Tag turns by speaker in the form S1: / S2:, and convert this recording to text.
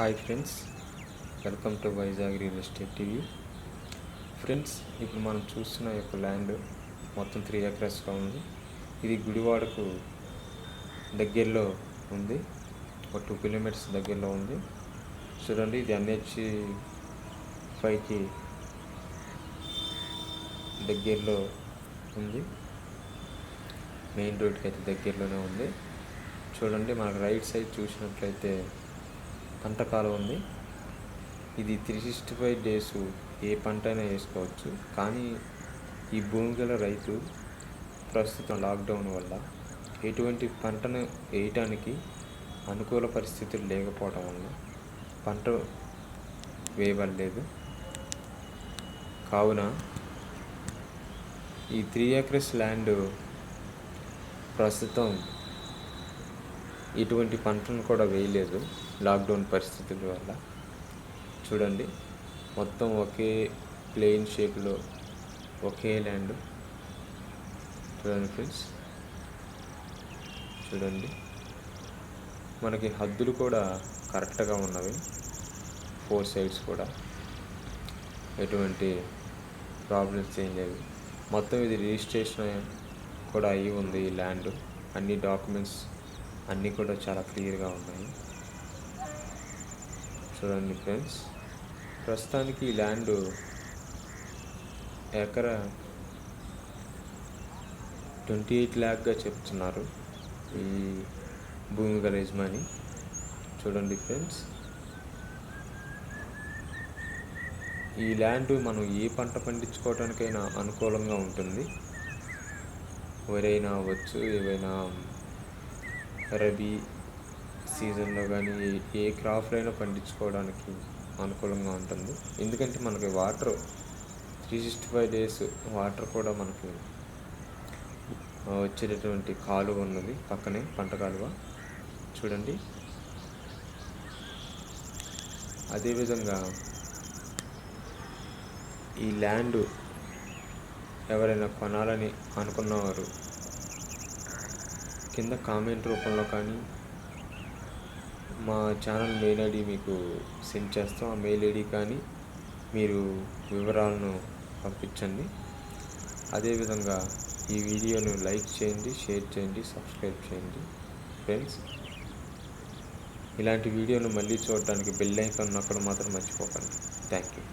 S1: Hi friends welcome to Vizag real estate TV friends ఇప్పుడు మనం చూస్తున్న యొక్క ల్యాండ్ మొత్తం త్రీ ఎకరస్గా ఉంది. ఇది గుడివాడకు దగ్గరలో ఉంది. ఒక టూ కిలోమీటర్స్ దగ్గరలో ఉంది. చూడండి ఇది ఎన్హెచ్ ఫైవ్కి దగ్గరలో ఉంది. మెయిన్ రోడ్కి అయితే దగ్గరలోనే ఉంది. చూడండి మనకు రైట్ సైడ్ చూసినట్లయితే పంట కాలం ఉంది. ఇది త్రీ సిక్స్టీ ఫైవ్ డేస్. ఏ పంట అయినా వేసుకోవచ్చు. కానీ ఈ భూమి గల రైతు ప్రస్తుతం లాక్డౌన్ వల్ల ఎటువంటి పంటను వేయటానికి అనుకూల పరిస్థితులు లేకపోవడం వల్ల పంట వేయబడలేదు. కావున ఈ త్రీ ఎకర్స్ ల్యాండ్ ప్రస్తుతం ఇటువంటి పంటను కూడా వేయలేదు లాక్డౌన్ పరిస్థితుల వల్ల. చూడండి మొత్తం ఒకే ప్లెయిన్ షేప్లో ఒకే ల్యాండ్. చూడండి ఫ్రెండ్స్. చూడండి. మనకి హద్దులు కూడా కరెక్ట్గా ఉన్నవి. ఫోర్ సైడ్స్ కూడా. ఎటువంటి ప్రాబ్లమ్స్ ఏం లేవు. మొత్తం ఇది రిజిస్ట్రేషన్ కూడా అయ్యి ఉంది ఈ ల్యాండ్. అన్ని డాక్యుమెంట్స్ అన్నీ కూడా చాలా క్లియర్గా ఉన్నాయి. చూడండి ఫ్రెండ్స్ ప్రస్తుతానికి ఈ ల్యాండ్ ఎకరా ట్వంటీ ఎయిట్ ల్యాక్గా చెప్తున్నారు ఈ భూమి గల యజమాని. చూడండి ఫ్రెండ్స్ ఈ ల్యాండ్ మనం ఏ పంట పండించుకోవడానికైనా అనుకూలంగా ఉంటుంది. వరైనా అవ్వచ్చు ఏవైనా రబీ సీజన్లో కానీ ఏ క్రాప్లైనా పండించుకోవడానికి అనుకూలంగా ఉంటుంది. ఎందుకంటే మనకి water three sixty five days water కూడా మనకి వచ్చేటటువంటి కాలువ ఉన్నది పక్కనే పంట కాలువ. చూడండి. అదేవిధంగా ఈ ల్యాండ్ ఎవరైనా కొనాలని అనుకున్నవారు కింద కామెంట్ రూపంలో కానీ మా ఛానల్ మెయిల్ ఐడి మీకు సెండ్ చేస్తాం. ఆ మెయిల్ ఐడి కానీ మీరు వివరాలను పంపించండి. అదేవిధంగా ఈ వీడియోను లైక్ చేయండి షేర్ చేయండి సబ్స్క్రైబ్ చేయండి. ఫ్రెండ్స్ ఇలాంటి వీడియోను మళ్ళీ చూడడానికి బెల్ ఐకాన్ అక్కడ మాత్రం మర్చిపోకండి. Thank you.